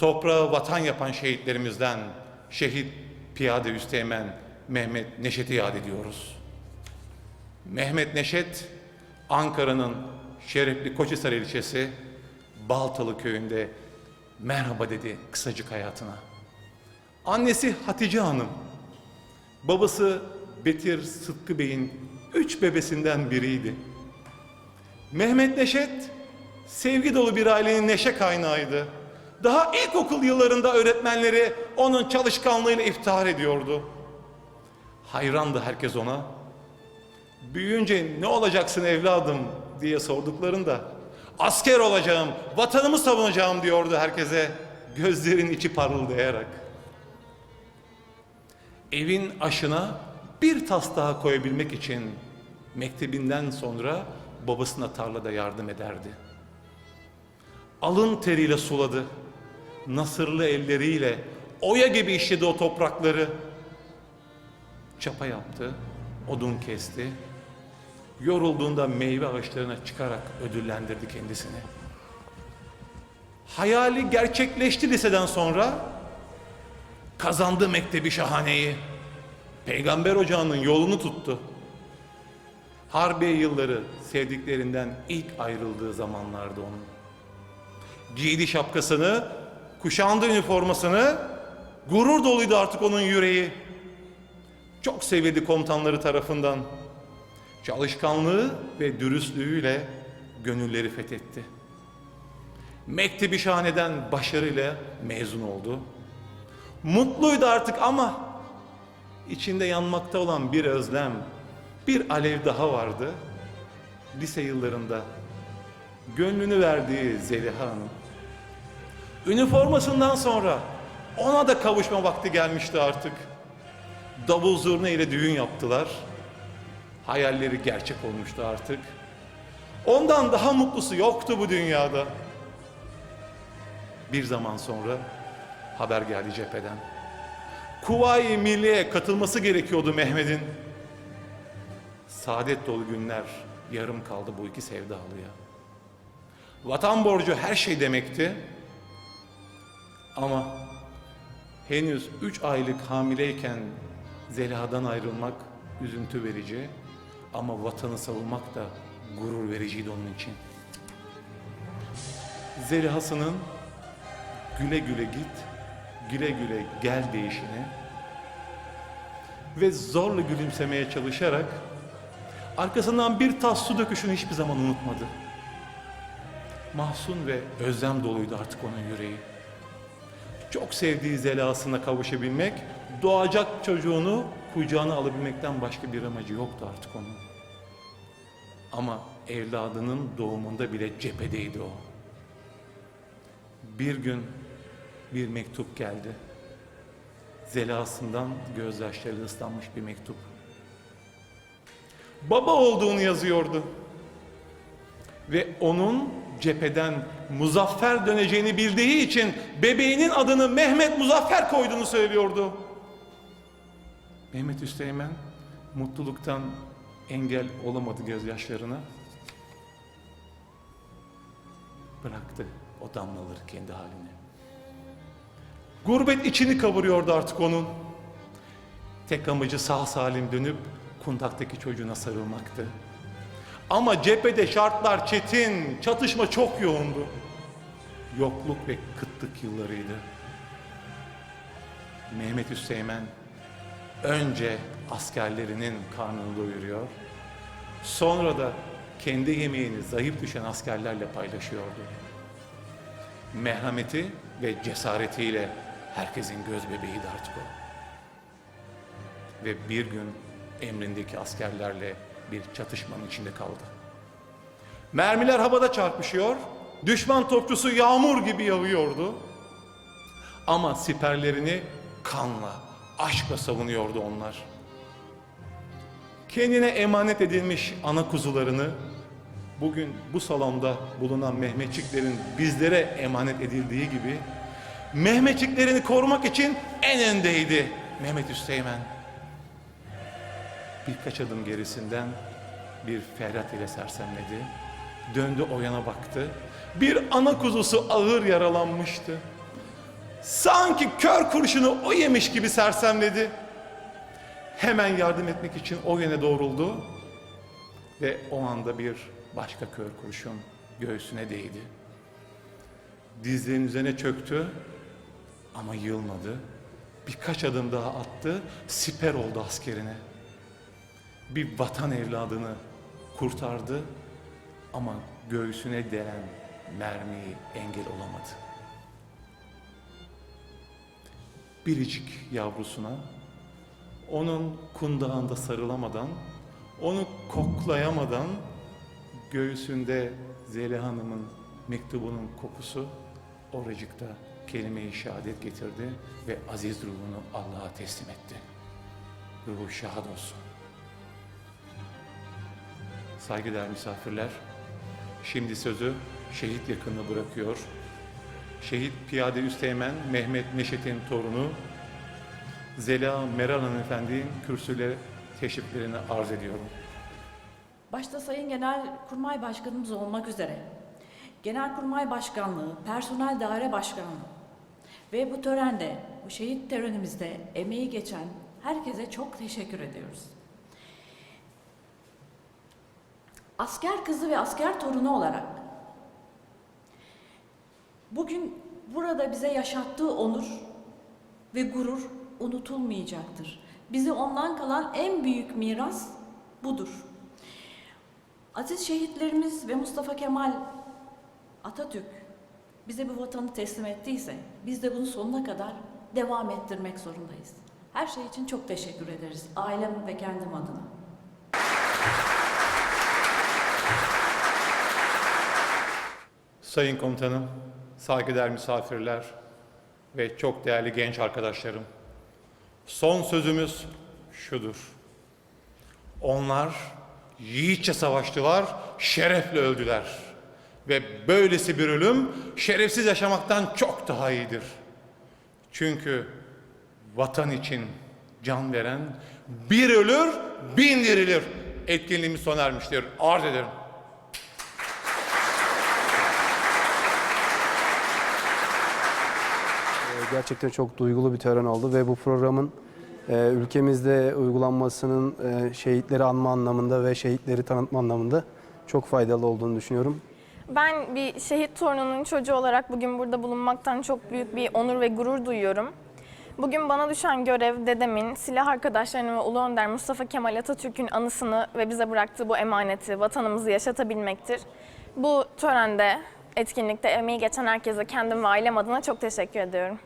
toprağı vatan yapan şehitlerimizden şehit piyade üsteğmen Mehmet Neşet'i yad ediyoruz. Mehmet Neşet, Ankara'nın şerefli Koçhisar ilçesi Baltalı köyünde merhaba dedi kısacık hayatına. Annesi Hatice Hanım, babası Betir Sıtkı Bey'in üç bebesinden biriydi. Mehmet Neşet, sevgi dolu bir ailenin neşe kaynağıydı. Daha ilkokul yıllarında öğretmenleri onun çalışkanlığıyla iftihar ediyordu. Hayrandı herkes ona. Büyüyünce ne olacaksın evladım diye sorduklarında asker olacağım, vatanımı savunacağım diyordu herkese gözlerin içi parıldayarak. Evin aşına bir tas daha koyabilmek için mektebinden sonra babasına tarlada yardım ederdi. Alın teriyle suladı. Nasırlı elleriyle oya gibi işledi o toprakları. Çapa yaptı, odun kesti. Yorulduğunda meyve ağaçlarına çıkarak ödüllendirdi kendisini. Hayali gerçekleşti liseden sonra kazandı mektebi şahaneyi. Peygamber ocağının yolunu tuttu. Harbiye yılları sevdiklerinden ilk ayrıldığı zamanlardı onun. Giydi şapkasını, kuşandı üniformasını, gurur doluydu artık onun yüreği. Çok sevildi komutanları tarafından. Çalışkanlığı ve dürüstlüğüyle gönülleri fethetti. Mektebi şahaneden başarıyla mezun oldu. Mutluydu artık ama içinde yanmakta olan bir özlem, bir alev daha vardı. Lise yıllarında gönlünü verdiği Zeliha Hanım. Üniformasından sonra ona da kavuşma vakti gelmişti artık. Davul zurna ile düğün yaptılar. Hayalleri gerçek olmuştu artık. Ondan daha mutlusu yoktu bu dünyada. Bir zaman sonra haber geldi cepheden. Kuvayi Milliye katılması gerekiyordu Mehmet'in. Saadet dolu günler yarım kaldı bu iki sevdalıya. Vatan borcu her şey demekti. Ama henüz üç aylık hamileyken Zeliha'dan ayrılmak üzüntü verici ama vatanı savunmak da gurur vericiydi onun için. Zeliha'sının güle güle git, güle güle gel deyişini ve zorla gülümsemeye çalışarak arkasından bir tas su döküşünü hiçbir zaman unutmadı. Mahzun ve özlem doluydu artık onun yüreği. Çok sevdiği zelasına kavuşabilmek, doğacak çocuğunu kucağına alabilmekten başka bir amacı yoktu artık onun. Ama evladının doğumunda bile cephedeydi o. Bir gün bir mektup geldi. Zelasından gözyaşları ıslanmış bir mektup. Baba olduğunu yazıyordu. Ve onun cepheden muzaffer döneceğini bildiği için bebeğinin adını Mehmet Muzaffer koyduğunu söylüyordu. Mehmet Üsteğmen mutluluktan engel olamadı gözyaşlarına. Bıraktı o damlaları kendi haline. Gurbet içini kavuruyordu artık onun. Tek amacı sağ salim dönüp kundaktaki çocuğuna sarılmaktı. Ama cephede şartlar çetin, çatışma çok yoğundu. Yokluk ve kıtlık yıllarıydı. Mehmet Hüseyin önce askerlerinin karnını doyuruyor, sonra da kendi yemeğini zayıf düşen askerlerle paylaşıyordu. Merhameti ve cesaretiyle herkesin göz bebeğiydi artık o. Ve bir gün emrindeki askerlerle bir çatışmanın içinde kaldı. Mermiler havada çarpışıyor, düşman topçusu yağmur gibi yağıyordu. Ama siperlerini kanla, aşkla savunuyordu onlar. Kendine emanet edilmiş ana kuzularını bugün bu salonda bulunan Mehmetçiklerin bizlere emanet edildiği gibi Mehmetçiklerini korumak için en öndeydi Mehmet Üsteğmen. Birkaç adım gerisinden bir ferhat ile sersemledi. Döndü o yana baktı. Bir ana kuzusu ağır yaralanmıştı. Sanki kör kurşunu o yemiş gibi sersemledi. Hemen yardım etmek için o yöne doğruldu. Ve o anda bir başka kör kurşun göğsüne değdi. Dizlerinin üzerine çöktü ama yılmadı. Birkaç adım daha attı, siper oldu askerine. Bir vatan evladını kurtardı ama göğsüne değen mermiyi engel olamadı. Biricik yavrusuna onun kundağında sarılamadan, onu koklayamadan göğsünde Zeliha Hanım'ın mektubunun kokusu oracıkta kelime-i şehadet getirdi ve aziz ruhunu Allah'a teslim etti. Ruhu şahit olsun. Saygıdeğer misafirler, şimdi sözü şehit yakınına bırakıyor. Şehit Piyade Üsteğmen Mehmet Neşet'in torunu Zeliha Meral Hanımefendi'nin kürsüyle teşriflerini arz ediyorum. Başta Sayın Genelkurmay Başkanımız olmak üzere Genelkurmay Başkanlığı, Personel Daire Başkanlığı ve bu törende, bu şehit törenimizde emeği geçen herkese çok teşekkür ediyoruz. Asker kızı ve asker torunu olarak bugün burada bize yaşattığı onur ve gurur unutulmayacaktır. Bize ondan kalan en büyük miras budur. Aziz şehitlerimiz ve Mustafa Kemal Atatürk bize bu vatanı teslim ettiyse biz de bunu sonuna kadar devam ettirmek zorundayız. Her şey için çok teşekkür ederiz. Ailem ve kendim adına. Sayın Komutanım, saygıdeğer misafirler ve çok değerli genç arkadaşlarım. Son sözümüz şudur. Onlar yiğitçe savaştılar, şerefle öldüler. Ve böylesi bir ölüm şerefsiz yaşamaktan çok daha iyidir. Çünkü vatan için can veren bir ölür, bin dirilir. Etkinliğimiz sona ermiştir. Arz ederim. Gerçekten çok duygulu bir tören oldu ve bu programın e, ülkemizde uygulanmasının e, şehitleri anma anlamında ve şehitleri tanıtma anlamında çok faydalı olduğunu düşünüyorum. Ben bir şehit torununun çocuğu olarak bugün burada bulunmaktan çok büyük bir onur ve gurur duyuyorum. Bugün bana düşen görev dedemin, silah arkadaşlarının ve Ulu Önder Mustafa Kemal Atatürk'ün anısını ve bize bıraktığı bu emaneti, vatanımızı yaşatabilmektir. Bu törende, etkinlikte emeği geçen herkese kendim ve ailem adına çok teşekkür ediyorum.